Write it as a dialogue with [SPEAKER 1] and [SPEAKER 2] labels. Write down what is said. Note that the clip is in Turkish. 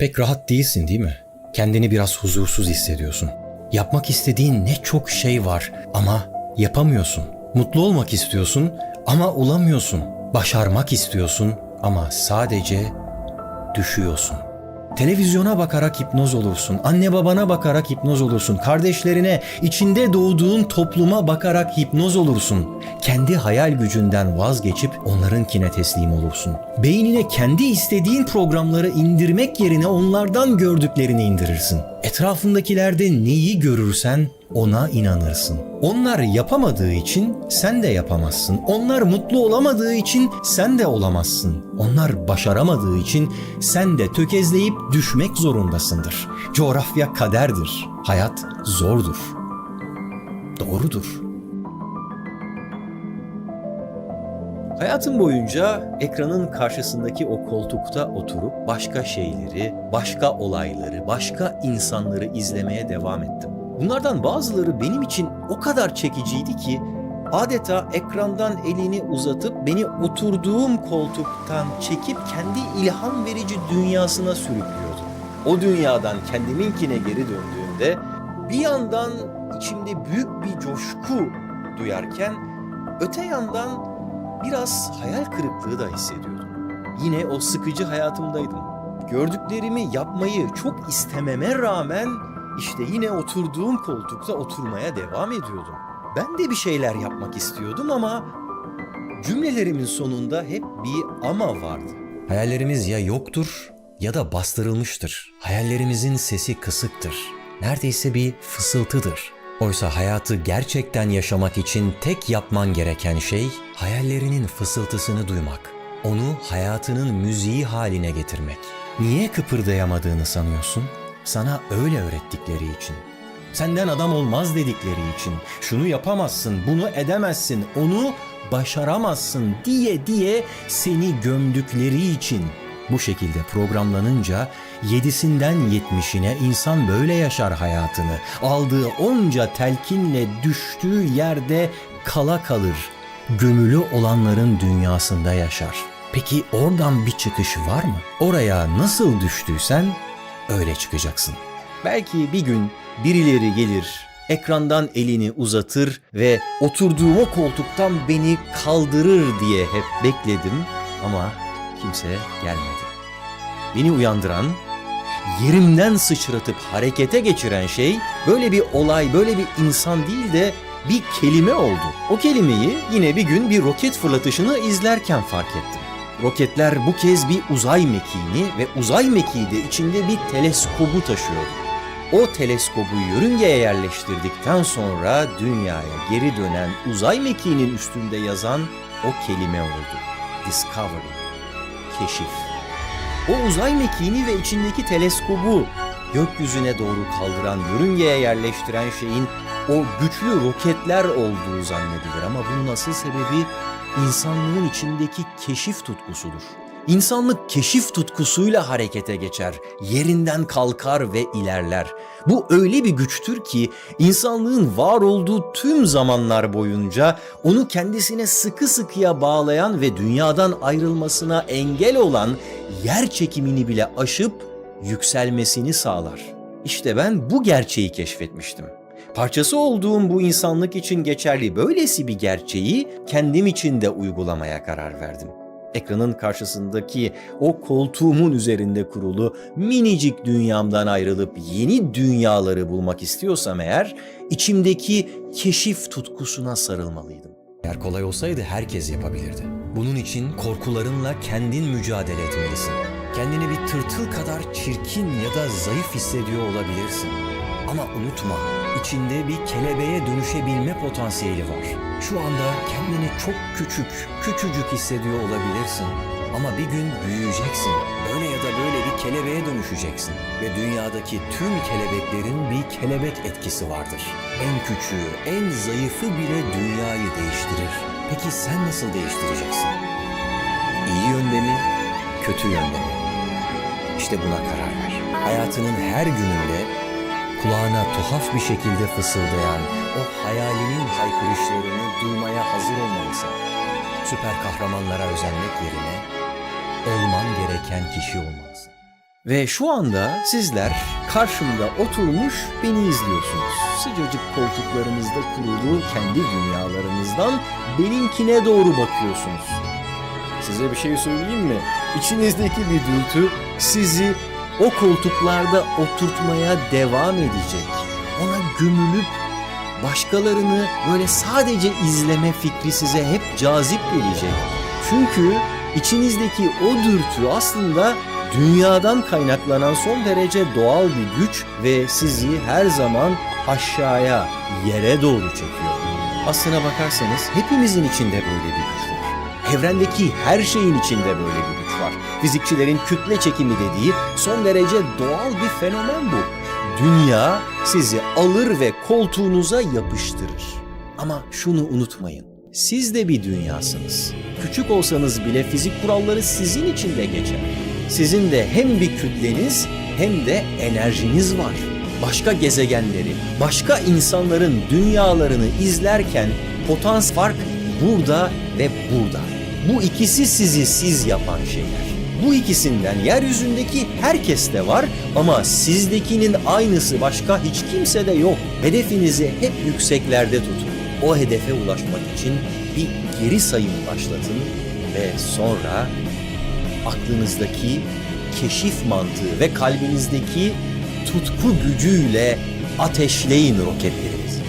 [SPEAKER 1] Pek rahat değilsin değil mi? Kendini biraz huzursuz hissediyorsun. Yapmak istediğin ne çok şey var ama yapamıyorsun. Mutlu olmak istiyorsun ama olamıyorsun. Başarmak istiyorsun ama sadece düşüyorsun. Televizyona bakarak hipnoz olursun. Anne babana bakarak hipnoz olursun. Kardeşlerine, içinde doğduğun topluma bakarak hipnoz olursun. Kendi hayal gücünden vazgeçip onlarınkine teslim olursun. Beynine kendi istediğin programları indirmek yerine onlardan gördüklerini indirirsin. Etrafındakilerde neyi görürsen ona inanırsın. Onlar yapamadığı için sen de yapamazsın. Onlar mutlu olamadığı için sen de olamazsın. Onlar başaramadığı için sen de tökezleyip düşmek zorundasındır. Coğrafya kaderdir. Hayat zordur. Doğrudur. Hayatım boyunca ekranın karşısındaki o koltukta oturup başka şeyleri, başka olayları, başka insanları izlemeye devam ettim. Bunlardan bazıları benim için o kadar çekiciydi ki adeta ekrandan elini uzatıp beni oturduğum koltuktan çekip kendi ilham verici dünyasına sürüklüyordu. O dünyadan kendiminkine geri döndüğümde bir yandan içimde büyük bir coşku duyarken öte yandan biraz hayal kırıklığı da hissediyordum. Yine o sıkıcı hayatımdaydım. Gördüklerimi yapmayı çok istememe rağmen işte yine oturduğum koltukta oturmaya devam ediyordum. Ben de bir şeyler yapmak istiyordum ama cümlelerimin sonunda hep bir ama vardı. Hayallerimiz ya yoktur ya da bastırılmıştır. Hayallerimizin sesi kısıktır. Neredeyse bir fısıltıdır. Oysa hayatı gerçekten yaşamak için tek yapman gereken şey hayallerinin fısıltısını duymak. Onu hayatının müziği haline getirmek. Niye kıpırdayamadığını sanıyorsun? Sana öyle öğrettikleri için. Senden adam olmaz dedikleri için. Şunu yapamazsın, bunu edemezsin, onu başaramazsın diye diye seni gömdükleri için. Bu şekilde programlanınca yedisinden yetmişine insan böyle yaşar hayatını. Aldığı onca telkinle düştüğü yerde kala kalır. Gömülü olanların dünyasında yaşar. Peki oradan bir çıkış var mı? Oraya nasıl düştüysen öyle çıkacaksın. Belki bir gün birileri gelir, ekrandan elini uzatır ve oturduğum o koltuktan beni kaldırır diye hep bekledim ama kimse gelmedi. Beni uyandıran, yerimden sıçratıp harekete geçiren şey böyle bir olay, böyle bir insan değil de bir kelime oldu. O kelimeyi yine bir gün bir roket fırlatışını izlerken fark ettim. Roketler bu kez bir uzay mekiğini ve uzay mekiği de içinde bir teleskobu taşıyordu. O teleskobu yörüngeye yerleştirdikten sonra dünyaya geri dönen uzay mekiğinin üstünde yazan o kelime oldu. Discovery, keşif. O uzay mekiğini ve içindeki teleskobu gökyüzüne doğru kaldıran, yörüngeye yerleştiren şeyin o güçlü roketler olduğu zannedilir ama bunun asıl sebebi insanlığın içindeki keşif tutkusudur. İnsanlık keşif tutkusuyla harekete geçer, yerinden kalkar ve ilerler. Bu öyle bir güçtür ki insanlığın var olduğu tüm zamanlar boyunca onu kendisine sıkı sıkıya bağlayan ve dünyadan ayrılmasına engel olan yer çekimini bile aşıp yükselmesini sağlar. İşte ben bu gerçeği keşfetmiştim. Parçası olduğum bu insanlık için geçerli böylesi bir gerçeği kendim için de uygulamaya karar verdim. Ekranın karşısındaki o koltuğumun üzerinde kurulu minicik dünyamdan ayrılıp yeni dünyaları bulmak istiyorsam eğer içimdeki keşif tutkusuna sarılmalıydım. Eğer kolay olsaydı herkes yapabilirdi. Bunun için korkularınla kendin mücadele etmelisin. Kendini bir tırtıl kadar çirkin ya da zayıf hissediyor olabilirsin. Ama unutma, içinde bir kelebeğe dönüşebilme potansiyeli var. Şu anda kendini çok küçük, küçücük hissediyor olabilirsin. Ama bir gün büyüyeceksin. Böyle ya da böyle bir kelebeğe dönüşeceksin. Ve dünyadaki tüm kelebeklerin bir kelebek etkisi vardır. En küçüğü, en zayıfı bile dünyayı değiştirir. Peki sen nasıl değiştireceksin? İyi yönde mi, kötü yönde mi? İşte buna karar ver. Hayatının her gününde kulağına tuhaf bir şekilde fısıldayan o hayalinin haykırışlarını duymaya hazır olmalısın. Süper kahramanlara özenmek yerine olman gereken kişi olmalısın. Ve şu anda sizler karşımda oturmuş beni izliyorsunuz. Sıcacık koltuklarınızda kurulu kendi dünyalarınızdan benimkine doğru bakıyorsunuz. Size bir şey söyleyeyim mi? İçinizdeki bir dürtü sizi o koltuklarda oturtmaya devam edecek. Ona gömülüp başkalarını böyle sadece izleme fikri size hep cazip gelecek. Çünkü içinizdeki o dürtü aslında dünyadan kaynaklanan son derece doğal bir güç ve sizi her zaman aşağıya, yere doğru çekiyor. Aslına bakarsanız hepimizin içinde böyle bir güç var. Evrendeki her şeyin içinde böyle bir güç var. Fizikçilerin kütle çekimi dediği son derece doğal bir fenomen bu. Dünya sizi alır ve koltuğunuza yapıştırır. Ama şunu unutmayın. Siz de bir dünyasınız. Küçük olsanız bile fizik kuralları sizin için de geçer. Sizin de hem bir kütleniz hem de enerjiniz var. Başka gezegenleri, başka insanların dünyalarını izlerken potans fark burada ve burada. Bu ikisi sizi siz yapan şeyler. Bu ikisinden yeryüzündeki herkeste var ama sizdekinin aynısı başka hiç kimsede yok. Hedefinizi hep yükseklerde tutun. O hedefe ulaşmak için bir geri sayım başlatın ve sonra aklınızdaki keşif mantığı ve kalbinizdeki tutku gücüyle ateşleyin roketlerinizi.